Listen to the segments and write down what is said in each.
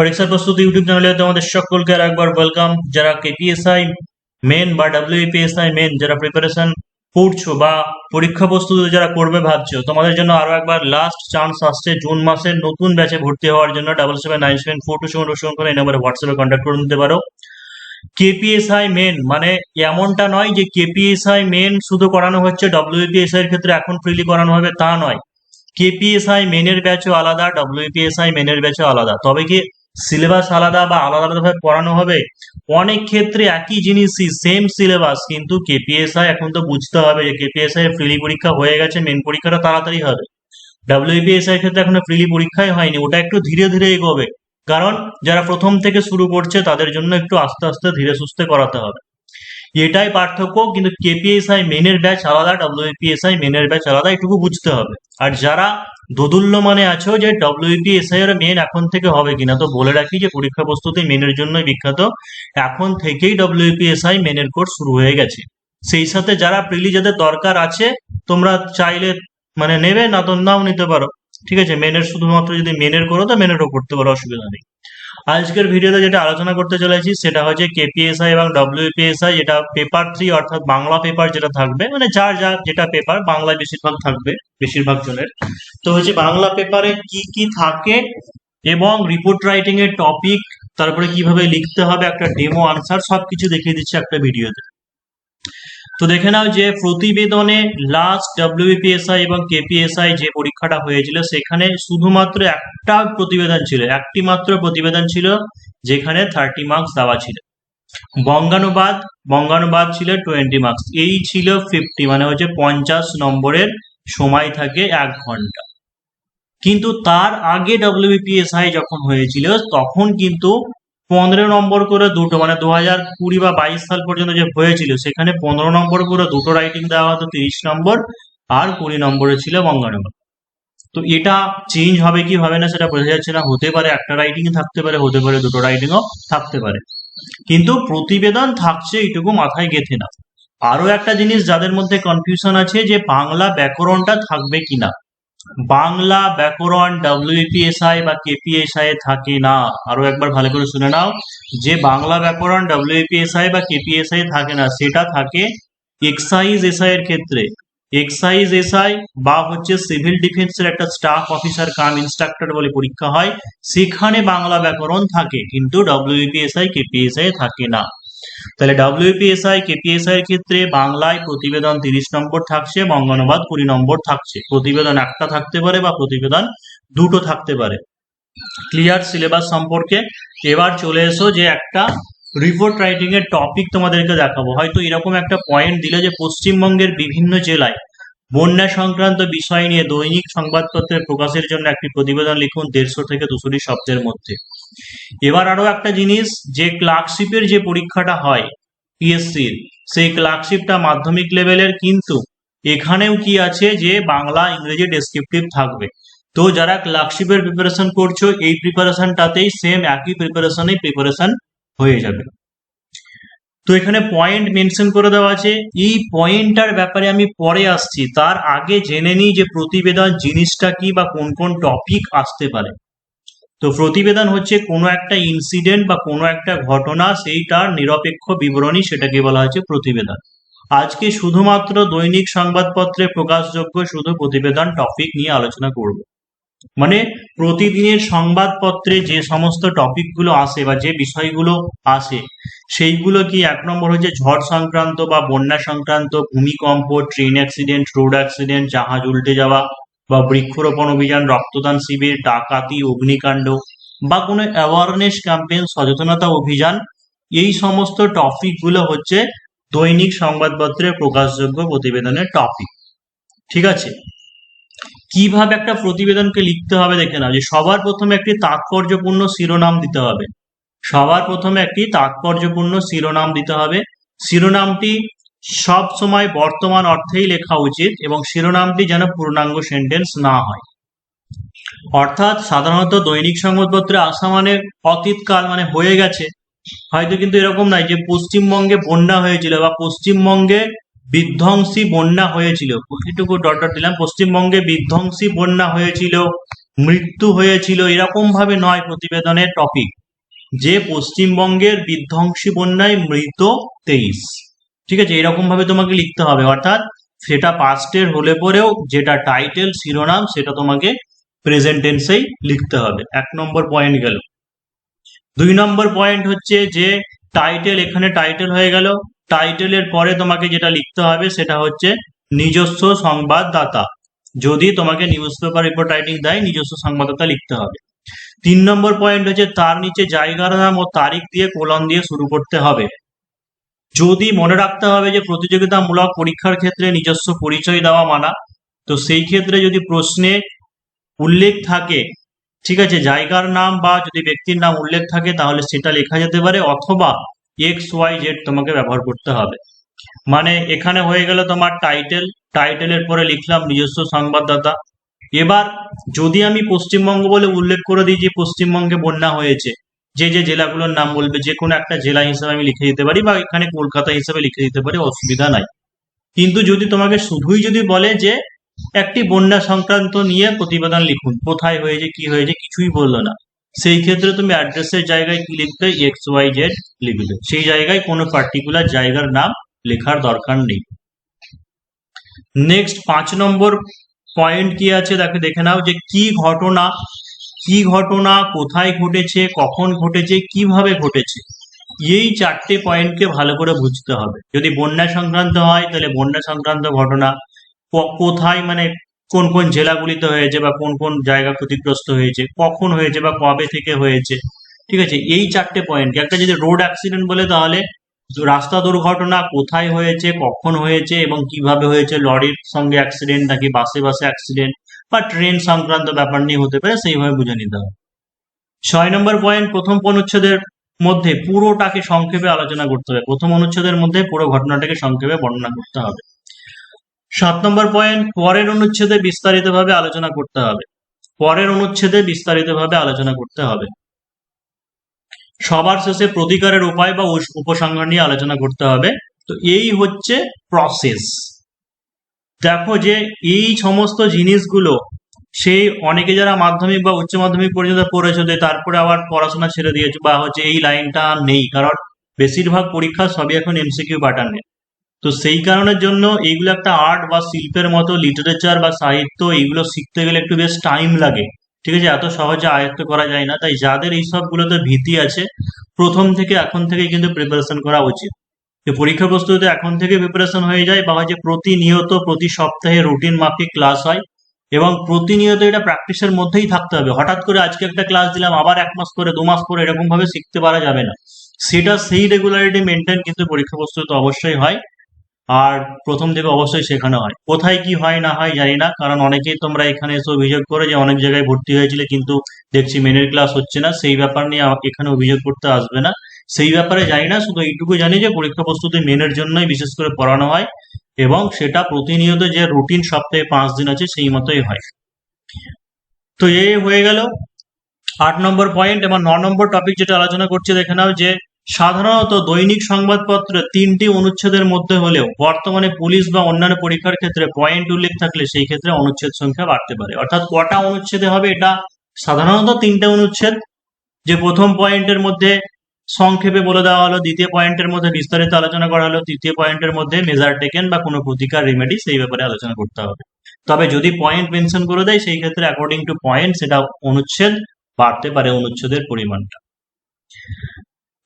পরীক্ষার প্রস্তুতি ইউটিউব চ্যানেলে তোমাদের সকলকে আর একবার ওয়েলকাম যারা কেপিএসআই মেন বা ডাব্লিউপিএসআই মেন যারা প্রিপারেশন পড়ছো বা পরীক্ষা প্রস্তুতি যারা করবে ভাবছ, তোমাদের জন্য আরও একবার লাস্ট চান্স আসছে জুন মাসের নতুন ব্যাচে ভর্তি হওয়ার জন্য double seven nine seven four two seven two seven এই নম্বরে হোয়াটসঅ্যাপে কন্ট্যাক্ট করে নিতে পারো। কেপিএসআই মেন মানে এমনটা নয় যে কেপিএসআই মেন শুধু করানো হচ্ছে ডব্লিউপিএসআই এর ক্ষেত্রে এখন ফ্রিলি করানো হবে তা নয়। কেপিএসআই মেনের ব্যাচও আলাদা ডব্লিউপিএসআই মেনের ব্যাচও আলাদা। তবে কি সিলেবাস আলাদা বা আলাদা আলাদাভাবে পড়ানো হবে। অনেক ক্ষেত্রে একই জিনিসই সেম সিলেবাস কিন্তু কেপিএসআই এখন তো বুঝতে হবে যে কেপিএসআই ফ্রিলি পরীক্ষা হয়ে গেছে মেন পরীক্ষাটা তাড়াতাড়ি হবে। ডাব্লিউবিএসআই এর ক্ষেত্রে এখনও ফ্রিলি পরীক্ষাই হয়নি, ওটা একটু ধীরে ধীরে এগোবে। কারণ যারা প্রথম থেকে শুরু করছে, তাদের জন্য একটু আস্তে আস্তে ধীরে সুস্থে করাতে হবে। এটাই পার্থক্য, কিন্তু কেপিএসআই মেনের ব্যাচ আলাদা ডব্লিউপিএসআই মেনের ব্যাচ আলাদা, এটুকু বুঝতে হবে। আর যারা দোদুল্য মানে আছো যে ডব্লিউপিএসআই এর মেন এখন থেকে হবে কিনা, তো বলে রাখি যে পরীক্ষা প্রস্তুতি মেনের জন্য বিখ্যাত। এখন থেকেই ডব্লিউপিএসআই মেনের কোর্স শুরু হয়ে গেছে। সেই সাথে যারা প্রিলি যাদের দরকার আছে, তোমরা চাইলে মানে নেবে, না তো নাও নিতে পারো। ঠিক আছে মেনের শুধুমাত্র যদি মেনের করো, তো মেনেরও করতে পারো, অসুবিধা নেই। আজকের ভিডিওতে যেটা আলোচনা করতে চলেছি, সেটা হচ্ছে কেপিএসআই এবং ডব্লিউপিএসআই যেটা পেপার থ্রি অর্থাৎ বাংলা পেপার যেটা থাকবে মানে যার যা যেটা পেপার বাংলায় বেশিরভাগ থাকবে, বেশিরভাগ জনের। তো হচ্ছে বাংলা পেপারে কি কি থাকে এবং রিপোর্ট রাইটিং এর টপিক তারপরে কীভাবে লিখতে হবে, একটা ডেমো আনসার সবকিছু দেখিয়ে দিচ্ছে একটা ভিডিওতে। তো দেখে নাও যে প্রতিবেদনে লাস্ট ডব্লিউপিএসআই এবং কেপিএসআই যে পরীক্ষাটা হয়েছিল, সেখানে শুধুমাত্র একটা প্রতিবেদন ছিল, একটি মাত্র প্রতিবেদন ছিল, যেখানে থার্টি মার্কস দেওয়া ছিল। বঙ্গানুবাদ বঙ্গানুবাদ ছিল টোয়েন্টি মার্কস এই ছিল ফিফটি মানে হচ্ছে পঞ্চাশ নম্বরের সময় থাকে এক ঘণ্টা। কিন্তু তার আগে ডব্লিউপিএসআই যখন হয়েছিল, তখন কিন্তু পনেরো নম্বর করে দুটো মানে দু হাজার কুড়ি বা বাইশ সাল পর্যন্ত যে হয়েছিল, সেখানে পনেরো নম্বর করে দুটো রাইটিং দেওয়া হতো, তিরিশ নম্বর আর কুড়ি নম্বরে ছিল বঙ্গানুবাদ তো এটা চেঞ্জ হবে কি হবে না সেটা বোঝা যাচ্ছে না, হতে পারে একটা রাইটিং থাকতে পারে, হতে পারে দুটো রাইটিংও থাকতে পারে। কিন্তু প্রতিবেদন থাকছে এইটুকু মাথায় গেথে না আরও একটা জিনিস যাদের মধ্যে কনফিউশন আছে যে বাংলা ব্যাকরণটা থাকবে কিনা। বাংলা ব্যাকরণ ডব্লিউপিএসআই বা কেপিএসআই থাকে না। আরও একবার ভালো করে শুনে নাও। যে বাংলা ব্যাকরণ ডব্লিউপিএসআই বা কেপিএসআই থাকে না, সেটা থাকে এক্সাইজ এসআই এর ক্ষেত্রে। এক্সাইজ এসআই বা হচ্ছে সিভিল ডিফেন্সের একটা স্টাফ অফিসার কাম ইনস্ট্রাক্টর বলে পরীক্ষা হয়, সেখানে বাংলা ব্যাকরণ থাকে, কিন্তু ডব্লিউপিএসআই কেপিএসআই থাকে না। তাহলে ডব্লিউপিএসআই কেপিএসআই এর ক্ষেত্রে বাংলায় প্রতিবেদন তিরিশ নম্বর থাকছে বঙ্গানুবাদ কুড়ি নম্বর থাকছে। প্রতিবেদন একটা থাকতে পারে বা প্রতিবেদন দুটো থাকতে পারে। ক্লিয়ার সিলেবাস সম্পর্কে? এবার চলে এসো যে একটা রিপোর্ট রাইটিং এর টপিক তোমাদেরকে দেখাবো। হয়তো এরকম একটা পয়েন্ট দিলে যে পশ্চিমবঙ্গের বিভিন্ন জেলায় বন্যা সংক্রান্ত বিষয় নিয়ে দৈনিক সংবাদপত্রে প্রকাশের জন্য একটি প্রতিবেদন লিখুন দেড়শো থেকে দুশোটি শব্দের মধ্যে। এবার আরও একটা জিনিস, যে ক্লার্কশিপের যে পরীক্ষাটা হয় পিএসসির সেই ক্লার্কশিপটা মাধ্যমিক লেভেলের কিন্তু এখানেও কি আছে যে বাংলা, ইংরেজি ডেসক্রিপটিভ থাকবে। তো যারা ক্লার্কশিপের প্রিপারেশন করছ, এই প্রিপারেশনটাতেই সেম একই প্রিপারেশনেই প্রিপারেশন হয়ে যাবে। তো এখানে পয়েন্ট মেনশন করে দেওয়া আছে। এই পয়েন্টটার ব্যাপারে আমি পরে আসছি। তার আগে জেনে নিই যে প্রতিবেদন জিনিসটা কি বা কোন কোন টপিক আসতে পারে। তো প্রতিবেদন হচ্ছে কোনো একটা ইনসিডেন্ট বা কোনো একটা ঘটনা সেইটার নিরপেক্ষ বিবরণী সেটাকে বলা হচ্ছে প্রতিবেদন। আজকে শুধুমাত্র দৈনিক সংবাদপত্রে প্রকাশযোগ্য শুধু প্রতিবেদন টপিক নিয়ে আলোচনা করব। মানে প্রতিদিনের সংবাদপত্রে যে সমস্ত টপিকগুলো আসে বা যে বিষয়গুলো আসে, সেইগুলো কি এক নম্বর হচ্ছে ঝড় সংক্রান্ত বা বন্যা সংক্রান্ত, ভূমিকম্প ট্রেন অ্যাক্সিডেন্ট রোড অ্যাক্সিডেন্ট জাহাজ উল্টে যাওয়া বা বৃক্ষরোপণ অভিযান, রক্তদান শিবির, ডাকাতি, অগ্নিকাণ্ড বা কোনো অ্যাওয়ারনেস ক্যাম্পেইন সচেতনতা অভিযান, এই সমস্ত টপিকগুলো হচ্ছে দৈনিক সংবাদপত্রে প্রকাশযোগ্য প্রতিবেদনের টপিক ঠিক আছে? কীভাবে একটা প্রতিবেদনকে লিখতে হবে দেখে নাও, যে সবার প্রথমে একটি তাৎপর্যপূর্ণ শিরোনাম দিতে হবে। সবার প্রথমে একটি তাৎপর্যপূর্ণ শিরোনাম দিতে হবে। শিরোনামটি সব সময় বর্তমান অর্থেই লেখা উচিত এবং শিরোনামটি যেন পূর্ণাঙ্গ সেন্টেন্স না হয়। অর্থাৎ সাধারণত দৈনিক সংবাদপত্রে আসা মানে অতীতকাল মানে হয়ে গেছে। হয়তো কিন্তু এরকম নাই যে পশ্চিমবঙ্গে বন্যা হয়েছিল বা পশ্চিমবঙ্গে বিধ্বংসী বন্যা হয়েছিল। এটুকু ডট দিলাম। পশ্চিমবঙ্গে বিধ্বংসী বন্যা হয়েছিল, মৃত্যু হয়েছিল এরকম ভাবে নয় প্রতিবেদনের টপিক যে পশ্চিমবঙ্গের বিধ্বংসী বন্যায় মৃত তেইশ। ঠিক আছে, এরকম ভাবে তোমাকে লিখতে হবে। অর্থাৎ সেটা পাস্টের হলে পরেও যেটা টাইটেল শিরোনাম, সেটা তোমাকে প্রেজেন্ট টেন্সেই লিখতে হবে। এক নম্বর পয়েন্ট গেল। দুই নম্বর পয়েন্ট হচ্ছে যে টাইটেল এখানে টাইটেল হয়ে গেল। টাইটেলের পরে তোমাকে যেটা লিখতে হবে সেটা হচ্ছে নিজস্ব সংবাদদাতা। যদি তোমাকে নিউজ পেপার রিপোর্ট রাইটিং দেয়, নিজস্ব সংবাদদাতা লিখতে হবে। তিন নম্বর পয়েন্ট হচ্ছে তার নিচে জায়গার নাম ও তারিখ দিয়ে কোলন দিয়ে শুরু করতে হবে। যদি মনে রাখতে হবে যে প্রতিযোগিতামূলক পরীক্ষার ক্ষেত্রে নিজস্ব পরিচয় দেওয়া মানা, তো সেই ক্ষেত্রে যদি প্রশ্নে উল্লেখ থাকে, ঠিক আছে, জায়গার নাম বা যদি ব্যক্তির নাম উল্লেখ থাকে, তাহলে সেটা লেখা যেতে পারে, অথবা এক্স, ওয়াই, জেড তোমাকে ব্যবহার করতে হবে। মানে এখানে হয়ে গেল তোমার টাইটেল, টাইটেলের পরে লিখলাম নিজস্ব সংবাদদাতা। এবার যদি আমি পশ্চিমবঙ্গ বলে উল্লেখ করে দিই যে পশ্চিমবঙ্গে বন্যা হয়েছে যে যে জেলাগুলোর নাম বলবে, যে কোনো একটা জেলা হিসেবে আমি লিখে দিতে পারি বা এখানে কলকাতা হিসেবে লিখে দিতে পারি, অসুবিধা নাই। কিন্তু যদি তোমাকে শুধুই যদি বলে যে একটি বন্যা সংক্রান্ত নিয়ে প্রতিবেদন লিখুন, কোথায় হয়েছে, কি হয়েছে, কিছুই বলল না, সেই ক্ষেত্রে তুমি অ্যাড্রেসের জায়গায় কি লিখবে? এক্স ওয়াই জেড লিখবে। সেই জায়গায় কোনো পার্টিকুলার জায়গার নাম লেখার দরকার নেই। নেক্সট পাঁচ নম্বর পয়েন্ট কি আছে? তাকে দেখে নাও যে কি ঘটনা কি ঘটনা, কোথায় ঘটেছে, কখন ঘটেছে, কীভাবে ঘটেছে, এই চারটে পয়েন্টকে ভালো করে বুঝতে হবে। যদি বন্যা সংক্রান্ত হয়, তাহলে বন্যা সংক্রান্ত ঘটনা কোথায় মানে কোন কোন জেলাগুলিতে হয়েছে বা কোন কোন জায়গা ক্ষতিগ্রস্ত হয়েছে, কখন হয়েছে বা কবে থেকে হয়েছে, ঠিক আছে? এই চারটে পয়েন্ট একটা যদি রোড অ্যাক্সিডেন্ট বলে, তাহলে রাস্তা দুর্ঘটনা কোথায় হয়েছে, কখন হয়েছে এবং কীভাবে হয়েছে, লরির সঙ্গে অ্যাক্সিডেন্ট নাকি বাসে বাসে অ্যাক্সিডেন্ট বা ট্রেন সংক্রান্ত ব্যাপার নিয়ে হতে পারে, সেইভাবে বুঝে নিতে হবে। ছয় নম্বর পয়েন্ট প্রথম অনুচ্ছেদের মধ্যে পুরোটাকে সংক্ষেপে আলোচনা করতে হবে। প্রথম অনুচ্ছেদের মধ্যে পুরো ঘটনাটাকে সংক্ষেপে বর্ণনা করতে হবে। সাত নম্বর পয়েন্ট পরের অনুচ্ছেদে বিস্তারিতভাবে আলোচনা করতে হবে। পরের অনুচ্ছেদে বিস্তারিতভাবে আলোচনা করতে হবে। সবার শেষে প্রতিকারের উপায় বা উপসংহার নিয়ে আলোচনা করতে হবে। তো এই হচ্ছে প্রসেস দেখো যে এই সমস্ত জিনিসগুলো সেই অনেকে যারা মাধ্যমিক বা উচ্চ মাধ্যমিক পর্যন্ত পড়েছে তারপরে আবার পড়াশোনা ছেড়ে দিয়েছে বা হচ্ছে এই লাইনটা আর নেই, কারণ বেশিরভাগ পরীক্ষা সবই এখন এমসিকিউ প্যাটার্নে তো সেই কারণের জন্য এইগুলো একটা আর্ট বা শিল্পের মতো লিটারেচার বা সাহিত্য এইগুলো শিখতে গেলে একটু বেশ টাইম লাগে। ঠিক আছে? এত সহজে আয়ত্ত করা যায় না। তাই যাদের এই সবগুলোতে ভীতি আছে, প্রথম থেকে এখন থেকে কিন্তু প্রিপারেশন করা উচিত। পরীক্ষা প্রস্তুতিতে এখন থেকে প্রিপারেশন হয়ে যায়, বা যে প্রতিনিয়ত, প্রতি সপ্তাহে রুটিন মাফিক ক্লাস হয়, এবং প্রতিনিয়ত এটা প্র্যাকটিসের মধ্যেই থাকতে হবে। হঠাৎ করে আজকে একটা ক্লাস দিলাম, আবার এক মাস পরে, দু মাস পরে এরকম ভাবে শিখতে পারা যাবে না। সেটা সেই রেগুলারিটি মেনটেন কিন্তু পরীক্ষা প্রস্তুতি অবশ্যই হয়, আর প্রথম থেকে অবশ্যই শেখানো হয়। কোথায় কি হয়, না হয় জানি না, কারণ অনেকেই তোমরা এখানে এসে অভিযোগ করে যে অনেক জায়গায় ভর্তি হয়েছিলে, কিন্তু দেখছি মেনের ক্লাস হচ্ছে না, সেই ব্যাপার নিয়ে এখানে অভিযোগ করতে আসবে না। সেই ব্যাপারে জানি না, শুধু এইটুকু জানি যে পরীক্ষা প্রস্তুতি মেনের জন্যই বিশেষ করে পড়ানো হয় এবং সেটা প্রতিনিয়ত যে রুটিন সপ্তাহে পাঁচ দিন আছে সেই মতোই হয়। তো এই হয়ে গেল আট নম্বর পয়েন্ট এবং ন নম্বর টপিক যেটা আলোচনা করছে, দেখে নাও যে সাধারণত দৈনিক সংবাদপত্রে তিনটি অনুচ্ছেদের মধ্যে হলেও বর্তমানে পুলিশ বা অন্যান্য পরীক্ষার ক্ষেত্রে পয়েন্ট উল্লেখ থাকলে সেই ক্ষেত্রে অনুচ্ছেদ সংখ্যা বাড়তে পারে। অর্থাৎ কটা অনুচ্ছেদে হবে এটা? সাধারণত তিনটে অনুচ্ছেদ। যে প্রথম পয়েন্টের মধ্যে সংক্ষেপে বলে দেওয়া হলো, দ্বিতীয় পয়েন্টের মধ্যে বিস্তারিত আলোচনা করা হলো, তৃতীয় পয়েন্টের মধ্যে মেজার টেকেন বা কোনো প্রতিকার রেমেডি সেই ব্যাপারে আলোচনা করতে হবে। তবে যদি পয়েন্ট মেনশন করে দেয়, সেই ক্ষেত্রে অ্যাকর্ডিং টু পয়েন্ট সেটা অনুচ্ছেদ বাড়তে পারে অনুচ্ছেদের পরিমাণটা।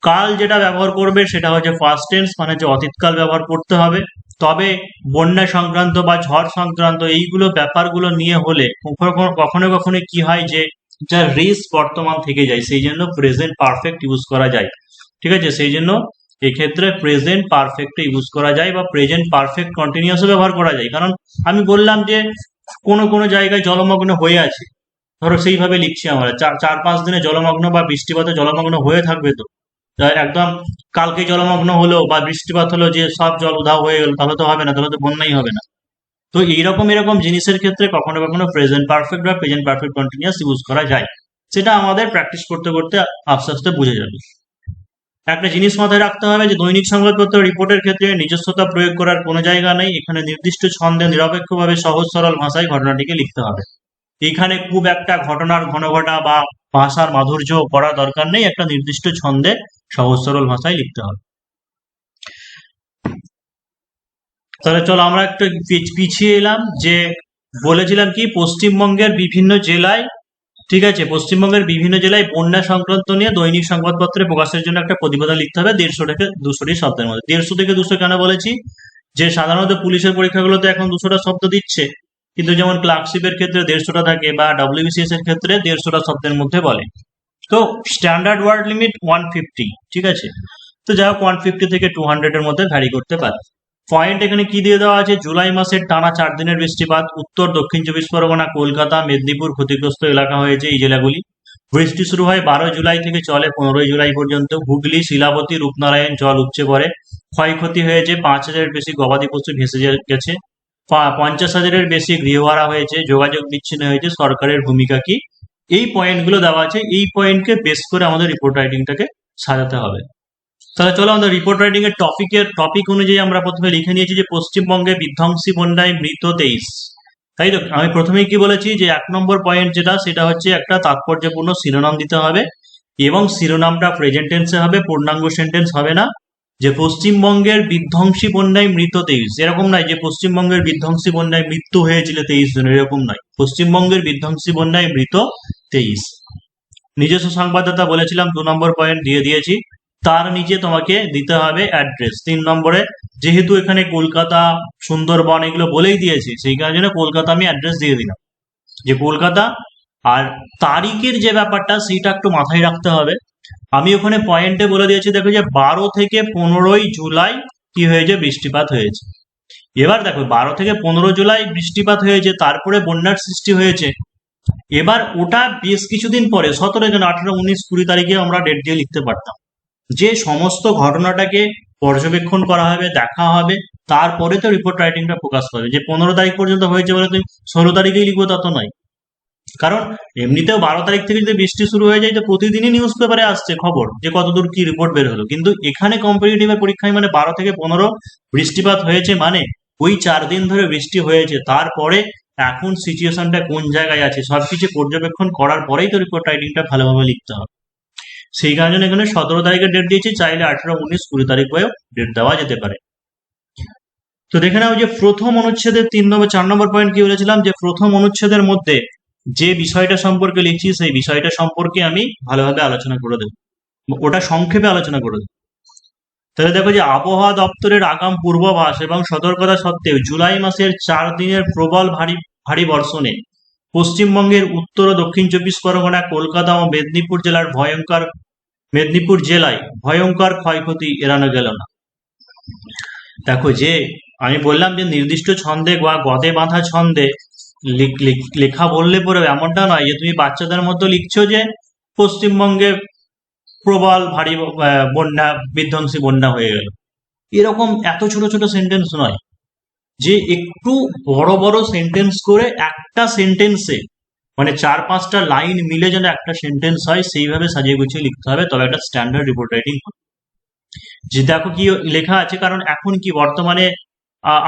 কাল যেটা ব্যবহার করবে সেটা হচ্ছে ফার্স্ট টেন্স মানে যে অতীতকাল ব্যবহার করতে হবে। তবে বন্যা সংক্রান্ত বা ঝড় সংক্রান্ত এইগুলো ব্যাপারগুলো নিয়ে হলে কখনো কখনো কি হয় যে যা রিস্ক বর্তমান থেকে যায়, সেই জন্য প্রেজেন্ট পারফেক্ট ইউজ করা যায়। ঠিক আছে? সেই জন্য এক্ষেত্রে প্রেজেন্ট পারফেক্ট ইউজ করা যায় বা প্রেজেন্ট পারফেক্ট কন্টিনিউয়াসও ব্যবহার করা যায়। কারণ আমি বললাম যে কোনো কোনো জায়গায় জলমগ্ন হয়ে আছে। ধরো সেইভাবে লিখছি আমরা চার, পাঁচ দিনে জলমগ্ন বা বৃষ্টিপাতে জলমগ্ন হয়ে থাকবে তো। তা একদম কালকে জলমগ্ন হলো বা বৃষ্টিপাত হলো যে সব জল উধাও হয়ে গেল, তাহলে তো হবে না, তাহলে তো বন্যাই হবে না। তো এইরকম এরকম জিনিসের ক্ষেত্রে কখনো কখনো প্রেজেন্ট পারফেক্ট বা প্রেজেন্ট পারফেক্ট কন্টিনিউয়াস ইউজ করা যায়। সেটা আমাদের প্র্যাকটিস করতে করতে আস্তে আস্তে বুঝে যাবে। একটা জিনিস মাথায় রাখতে হবে যে দৈনিক সংবাদপত্র রিপোর্টের ক্ষেত্রে নিজস্বতা প্রয়োগ করার কোনো জায়গা নেই। এখানে নির্দিষ্ট ছন্দে নিরপেক্ষভাবে সহজ সরল ভাষায় ঘটনাটিকে লিখতে হবে। এখানে খুব একটা ঘটনার ঘনঘটা বা ভাষার মাধুর্য করা দরকার নেই। একটা নির্দিষ্ট ছন্দে সহজ সরল ভাষায় লিখতে হবে। তাহলে চলো আমরা একটু পিছ- পিছিয়ে এলাম যে বলেছিলাম কি, পশ্চিমবঙ্গের বিভিন্ন জেলায়, ঠিক আছে, পশ্চিমবঙ্গের বিভিন্ন জেলায় বন্যা সংক্রান্ত নিয়ে দৈনিক সংবাদপত্রে প্রকাশের জন্য একটা প্রতিবেদন লিখতে হবে, দেড়শো থেকে দুশোটি শব্দের মধ্যে। দেড়শো থেকে দুশো কেন বলেছি? যে সাধারণত পুলিশের পরীক্ষাগুলোতে এখন দুশোটা শব্দ দিচ্ছে, কিন্তু যেমন ক্লার্কশিপের ক্ষেত্রে দেড়শোটা থাকে বা ডাব্লিউবিসিএস এর ক্ষেত্রে দেড়শোটা শব্দের মধ্যে বলে। তো standard word limit one fifty ঠিক আছে? তো যাই হোক ওয়ান ফিফটি থেকে টু হান্ড্রেড এর মধ্যে ভ্যারি করতে পারে। পয়েন্ট এখানে কি দিয়ে দেওয়া আছে? জুলাই মাসের টানা চার দিনের বৃষ্টিপাত, উত্তর, দক্ষিণ চব্বিশ পরগনা, কলকাতা, মেদিনীপুর ক্ষতিগ্রস্ত এলাকা হয়েছে এই জেলাগুলি। বৃষ্টি শুরু হয় বারো জুলাই থেকে চলে পনেরোই জুলাই পর্যন্ত। হুগলি, শিলাবতী, রূপনারায়ণ জল উপচে পড়ে। ক্ষয়ক্ষতি হয়েছে পাঁচ হাজারের বেশি গবাদি পশু ভেসে গেছে। পঞ্চাশ হাজারের বেশি গৃহহারা হয়েছে, যোগাযোগ বিচ্ছিন্ন হয়েছে, সরকারের ভূমিকা কি? এই পয়েন্টগুলো দেওয়া আছে। এই পয়েন্টকে বেস করে আমাদের রিপোর্ট রাইটিংটাকে সাজাতে হবে। তাহলে চলো আমাদের রিপোর্ট রাইটিং এর টপিকের টপিক অনুযায়ী আমরা প্রথমে লিখে নিয়েছি যে পশ্চিমবঙ্গে বিধ্বংসী বন্যায় মৃত তেইশ। তাই তো? আমি প্রথমেই কি বলেছি যে এক নম্বর পয়েন্ট যেটা, সেটা হচ্ছে একটা তাৎপর্যপূর্ণ শিরোনাম দিতে হবে এবং শিরোনামটা প্রেজেন্ট টেন্সে হবে, পূর্ণাঙ্গ সেন্টেন্স হবে না। যে পশ্চিমবঙ্গের বিধ্বংসী বন্যায় মৃত তেইশ, এরকম নয় যে পশ্চিমবঙ্গের বিধ্বংসী বন্যায় মৃত্যু হয়েছিল তেইশ জন, এরকম নয়। পশ্চিমবঙ্গের বিধ্বংসী বন্যায় মৃত তেইশ। নিজস্ব সংবাদদাতা বলেছিলাম, দু নম্বর পয়েন্ট দিয়ে দিয়েছি। তার নিচে তোমাকে দিতে হবে অ্যাড্রেস তিন নম্বরে, যেহেতু এখানে কলকাতা, সুন্দরবন এগুলো বলেই দিয়েছি, সেই কারণে কলকাতা আমি অ্যাড্রেস দিয়ে দিলাম। যে কলকাতা, আর তারিখের যে ব্যাপারটা সেটা একটু মাথায় রাখতে হবে। আমি ওখানে পয়েন্টে বলে দিয়েছি, দেখো যে বারো থেকে পনেরোই জুলাই কি হয়েছে? বৃষ্টিপাত হয়েছে। এবার দেখো, বারো থেকে পনেরো জুলাই বৃষ্টিপাত হয়েছে, তারপরে বন্যার সৃষ্টি হয়েছে। এবার ওটা বেশ কিছুদিন পরে, সতেরো জন, আঠারো, উনিশ, কুড়ি তারিখে আমরা ডেট দিয়ে লিখতে পারতাম। যে সমস্ত ঘটনাটাকে পর্যবেক্ষণ করা হবে, দেখা হবে, তারপরে তো রিপোর্ট রাইটিংটা প্রকাশ করবে যে পনেরো তারিখ পর্যন্ত হয়েছে বলে তুমি ষোলো তারিখেই লিখব তা তো নয়। কারণ এমনিতেও বারো তারিখ থেকে যদি বৃষ্টি শুরু হয়ে যায়, তো প্রতিদিনই নিউজ পেপারে আসছে খবর যে কতদূর কি রিপোর্ট বের হলো। কিন্তু এখানে কম্পিটিটিভের পরীক্ষায় মানে বারো থেকে পনেরো বৃষ্টিপাত হয়েছে মানে ওই চার দিন ধরে বৃষ্টি হয়েছে। তারপরে এখন সিচুয়েশনটা কোন জায়গায় আছে, সবকিছু পর্যবেক্ষণ করার পরেই তো রিপোর্ট রাইটিংটা ভালোভাবে লিখতে হবে। সেই কারণে এখানে সতেরো তারিখের ডেট দিয়েছি, চাইলে আঠারো, উনিশ, কুড়ি তারিখ হয়েও ডেট দেওয়া যেতে পারে। তো দেখে নাও যে প্রথম অনুচ্ছেদের তিন নম্বর, চার নম্বর পয়েন্ট কি বলেছিলাম? যে প্রথম অনুচ্ছেদের মধ্যে যে বিষয়টা সম্পর্কে লিখছি, সেই বিষয়টা সম্পর্কে আমি ভালোভাবে আলোচনা করে দেব। ওটা সংক্ষেপে আলোচনা করে দেব। তাহলে দেখো যে আবহাওয়া দপ্তরের আগাম পূর্বাভাস এবং সতর্কতা সত্ত্বেও জুলাই মাসের চার দিনের প্রবল ভারী ভারী বর্ষণে পশ্চিমবঙ্গের উত্তর ও দক্ষিণ চব্বিশ পরগনা, কলকাতা ও মেদিনীপুর জেলার ভয়ঙ্কর মেদিনীপুর জেলায় ভয়ঙ্কর ক্ষয়ক্ষতি এড়ানো গেল না। দেখো যে, আমি বললাম যে নির্দিষ্ট ছন্দে বা গদে বাঁধা ছন্দে লিখ- বললে পরে এমনটা নয় যে তুমি বাচ্চাদের মতো লিখছো যে পশ্চিমবঙ্গে প্রবল ভারী বন্যা, বিধ্বংসী বন্যা হয়ে গেল। এরকম এত ছোট ছোট সেন্টেন্স নয় যে একটু বড় বড় সেন্টেন্স করে একটা সেন্টেন্সে মানে চার পাঁচটা লাইন মিলে যেন একটা সেন্টেন্স হয়, সেইভাবে সাজিয়ে গুছিয়ে লিখতে হবে, তবে একটা স্ট্যান্ডার্ড রিপোর্ট রাইটিং যে দেখো কি লেখা আছে, কারণ এখন কি বর্তমানে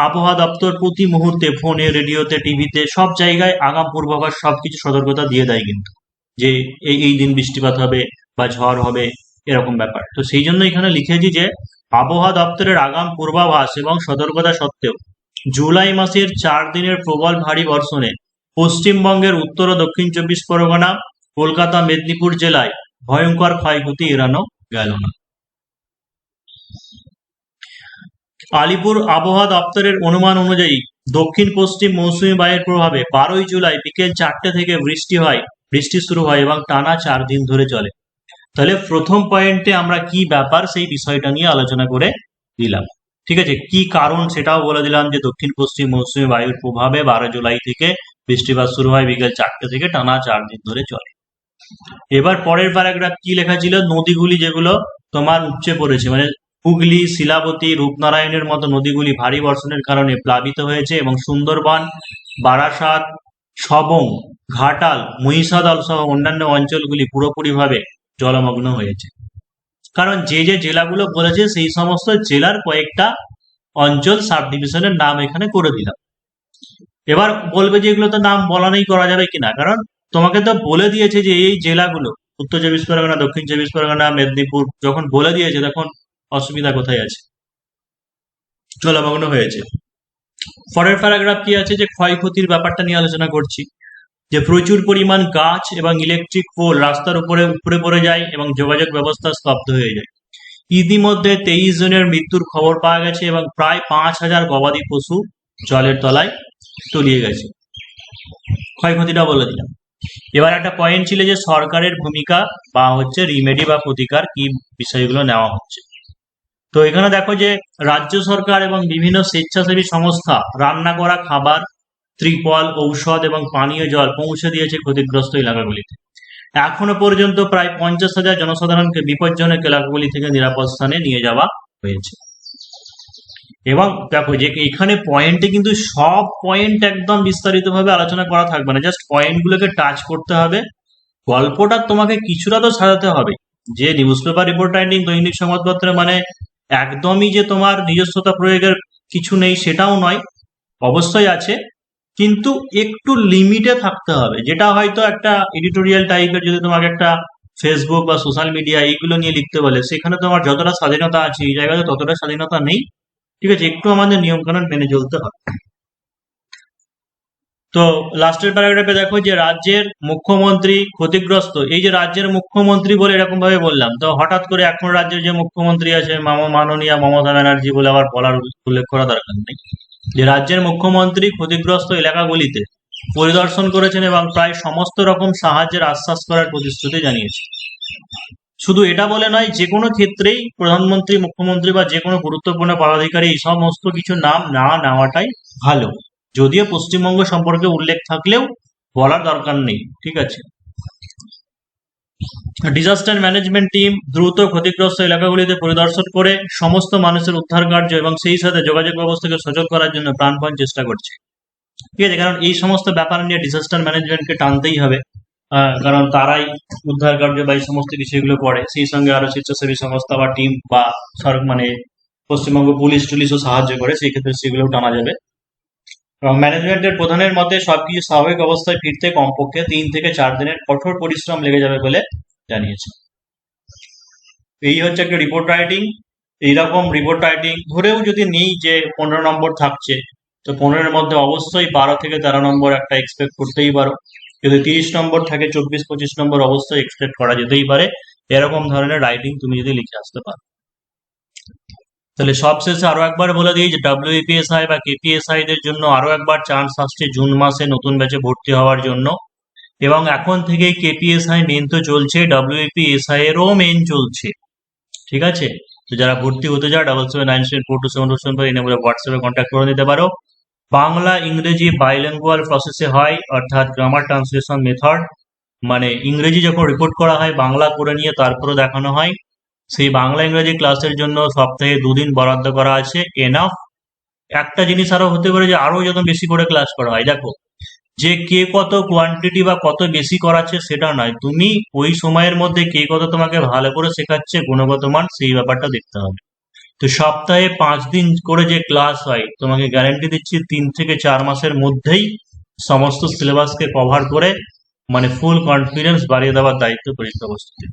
আবহাওয়া দপ্তর প্রতি মুহূর্তে ফোনে রেডিওতে টিভিতে সব জায়গায় আগাম, পূর্বাভাস সবকিছু সতর্কতা দিয়ে দেয় কিন্তু। যে এই এই দিন বৃষ্টিপাত হবে বা ঝড় হবে, এরকম ব্যাপার। তো সেই জন্য এখানে লিখেছি যে, আবহাওয়া দপ্তরের আগাম, পূর্বাভাস এবং সতর্কতা সত্ত্বেও জুলাই মাসের চার দিনের প্রবল ভারী বর্ষণে পশ্চিমবঙ্গের উত্তর ও দক্ষিণ চব্বিশ পরগনা, কলকাতা, মেদিনীপুর জেলায় ভয়ঙ্কর ক্ষয়ক্ষতি এড়ানো গেল না। আলিপুর আবহাওয়া দপ্তরের অনুমান অনুযায়ী দক্ষিণ পশ্চিম মৌসুমি বায়ুর প্রভাবে বারোই জুলাই বিকেল চারটে থেকে বৃষ্টি হয়, বৃষ্টি শুরু হয় এবং টানা চার দিন ধরে চলে। তাহলে প্রথম পয়েন্টে আমরা কি ব্যাপার সেই বিষয়টা নিয়ে আলোচনা করে দিলাম। ঠিক আছে, কি কারণ সেটাও বলে দিলাম যে দক্ষিণ পশ্চিম মৌসুমী বায়ুর প্রভাবে বারো জুলাই থেকে বৃষ্টিপাত শুরু হয় বিকেল চারটে থেকে টানা চার দিন ধরে চলে। এবার পরের প্যারাগ্রাফ কি লেখা ছিল? নদীগুলি যেগুলো তোমার উপচে পড়েছে মানে হুগলি, শিলাবতী, রূপনারায়ণের মতো নদীগুলি ভারী বর্ষণের কারণে প্লাবিত হয়েছে এবং সুন্দরবন, বারাসাত, সবং, ঘাটাল, মহিষাদল সহ অন্যান্য অঞ্চলগুলি পুরোপুরিভাবে জলমগ্ন হয়েছে। কারণ যে যে জেলাগুলো বলেছে, সেই সমস্ত জেলার কয়েকটা অঞ্চল সাব ডিভিশনের নাম এখানে করে দিলাম। এবার বলবে যে এগুলো তো নাম বলা নেই, করা যাবে কিনা? কারণ তোমাকে তো বলে দিয়েছে যে এই জেলাগুলো, উত্তর চব্বিশ পরগনা, দক্ষিণ চব্বিশ পরগনা, মেদিনীপুর, যখন বলে দিয়েছে তখন অসুবিধা কোথায় আছে? জলমগ্ন হয়েছে। পরের প্যারাগ্রাফ কি আছে? যে ক্ষয়ক্ষতির ব্যাপারটা নিয়ে আলোচনা করছি। যে প্রচুর পরিমাণ গাছ এবং ইলেকট্রিক পোল রাস্তার উপরে উপরে পড়ে যায় এবং যোগাযোগ ব্যবস্থা স্তব্ধ হয়ে যায়। ইতিমধ্যে তেইশ জনের মৃত্যুর খবর পাওয়া গেছে এবং প্রায় পাঁচ হাজার গবাদি পশু জলের তলায় তলিয়ে গেছে। ক্ষয়ক্ষতিটা বলে দিলাম। এবার একটা পয়েন্ট ছিল যে সরকারের ভূমিকা বা হচ্ছে রিমেডি বা প্রতিকার কি বিষয়গুলো নেওয়া হচ্ছে। তো এখানে দেখো যে রাজ্য সরকার এবং বিভিন্ন স্বেচ্ছাসেবী সংস্থা রান্না করা খাবার, ত্রিপল, ঔষধ এবং পানীয় জল পৌঁছে দিয়েছে ক্ষতিগ্রস্ত এলাকাগুলিতে। এখনও পর্যন্ত প্রায় পঞ্চাশ হাজার জনসাধারণকে বিপজ্জনক এলাকাগুলি থেকে নিরাপদ স্থানে নিয়ে যাওয়া হয়েছে। এবং দেখো যে এখানে পয়েন্টে কিন্তু সব পয়েন্ট একদম বিস্তারিতভাবে আলোচনা করা থাকবে না। জাস্ট পয়েন্টগুলোকে টাচ করতে হবে। গল্পটা তোমাকে কিছুটা তো সাজাতে হবে। যে নিউজ পেপার রিপোর্ট রাইটিং দৈনিক সংবাদপত্রে মানে একদমই যে তোমার নিজস্বতা প্রয়োগের কিছু নেই সেটাও নয়, অবশ্যই আছে। কিন্তু একটু লিমিটে থাকতে হবে। যেটা হয়তো একটা এডিটোরিয়াল টাইপের যদি তোমাকে একটা ফেসবুক বা সোশ্যাল মিডিয়া এইগুলো নিয়ে লিখতে বলে, সেখানে তোমার যতটা স্বাধীনতা আছে, এই জায়গাতে ততটা স্বাধীনতা নেই। ঠিক আছে, একটু আমাদের নিয়ম কানুন মেনে চলতে হবে। তো লাস্টের প্যারাগ্রাফে দেখো যে রাজ্যের মুখ্যমন্ত্রী ক্ষতিগ্রস্ত, এই যে রাজ্যের মুখ্যমন্ত্রী বলে এরকম ভাবে বললাম, তো হঠাৎ করে এখন রাজ্যের যে মুখ্যমন্ত্রী আছে, মামা মাননীয়া মমতা ব্যানার্জি বলে আবার বলার উল্লেখ করা দরকার নেই, যে রাজ্যের মুখ্যমন্ত্রী ক্ষতিগ্রস্ত এলাকাগুলিতে পরিদর্শন করেছেন এবং প্রায় সমস্ত রকম সাহায্যের আশ্বাস করার প্রতিশ্রুতি জানিয়েছে। শুধু এটা বলে নয় যে কোনো ক্ষেত্রেই প্রধানমন্ত্রী, মুখ্যমন্ত্রী বা যে কোনো গুরুত্বপূর্ণ পদাধিকারী এই সমস্ত কিছু নাম না নেওয়াটাই ভালো। যদিও পশ্চিমবঙ্গ সম্পর্কে উল্লেখ থাকলেও বলার দরকার নেই, ঠিক আছে? ডিজাস্টার ম্যানেজমেন্ট টিম দ্রুত ক্ষতিগ্রস্ত এলাকাগুলিতে পরিদর্শন করে সমস্ত মানুষের উদ্ধার কার্য এবং সেই সাথে যোগাযোগ ব্যবস্থাকে সচল করার জন্য প্রাণপণ চেষ্টা করছে। ঠিক আছে? কারণ এই সমস্ত ব্যাপার নিয়ে ডিজাস্টার ম্যানেজমেন্টকে টানতেই হবে। কারণ তারাই উদ্ধার কার্য বা এই সমস্ত বিষয়গুলো করে। সেই সঙ্গে আরও স্বেচ্ছাসেবী সংস্থা বা টিম বা সরকার মানে পশ্চিমবঙ্গ পুলিশ টুলিশও সাহায্য করে, সেই ক্ষেত্রে সেগুলোও টানা যাবে। এবং ম্যানেজমেন্টের প্রধানের মতে, সবকিছু স্বাভাবিক অবস্থায় ফিরতে কমপক্ষে তিন থেকে চার দিনের কঠোর পরিশ্রম লেগে যাবে বলে জানিয়েছে। এই হচ্ছে একটা রিপোর্ট রাইটিং এইরকম রিপোর্ট রাইটিং ধরেও যদি নেই যে পনেরো নম্বর থাকছে, তো পনেরোর মধ্যে অবশ্যই বারো থেকে তেরো নম্বর একটা এক্সপেক্ট করতেই পারো। যদি তিরিশ নম্বর থাকে, চব্বিশ, পঁচিশ নম্বর অবশ্যই এক্সপেক্ট করা যেতেই পারে। এরকম ধরনের রাইটিং তুমি যদি লিখে আসতে পারো। তাহলে সবশেষে আরও একবার বলে দিই যে ডাব্লিউপিএসআই বা কেপিএসআই দের জন্য আরও একবার চান্স আসছে জুন মাসে নতুন ব্যাচে ভর্তি হওয়ার জন্য। এবং এখন থেকেই কেপিএসআই মেন তো চলছে ডাব্লিউপিএসআই এরও মেন চলছে। ঠিক আছে? তো যারা ভর্তি হতে চাও double seven nine seven four two seven two seven five এই নম্বরে হোয়াটসঅ্যাপে কন্ট্যাক্ট করে নিতে পারো। বাংলা ইংরেজি বাইলিঙ্গুয়াল প্রসেসে হয়, অর্থাৎ গ্রামার ট্রান্সলেশন মেথড মানে ইংরেজি যখন রিপোর্ট করা হয়, বাংলা করে নিয়ে তারপরে দেখানো হয়, সেই বাংলা ইংরেজি ক্লাসের জন্য সপ্তাহে দুদিন বরাদ্দ করা আছে এনাফ একটা জিনিস আরও হতে পারে যে আরও যত বেশি করে ক্লাস করা হয়। দেখো, যে কে কত কোয়ান্টিটি বা কত বেশি করাচ্ছে সেটা নয়। তুমি ওই সময়ের মধ্যে কে কত তোমাকে ভালো করে শেখাচ্ছে, গুণগত মান, সেই ব্যাপারটা দেখতে হবে। তো সপ্তাহে পাঁচ দিন করে যে ক্লাস হয়, তোমাকে গ্যারেন্টি দিচ্ছি তিন থেকে চার মাসের মধ্যেই সমস্ত সিলেবাসকে কভার করে মানে ফুল কনফিডেন্স বাড়িয়ে দেওয়ার দায়িত্ব পরীক্ষা প্রস্তুতি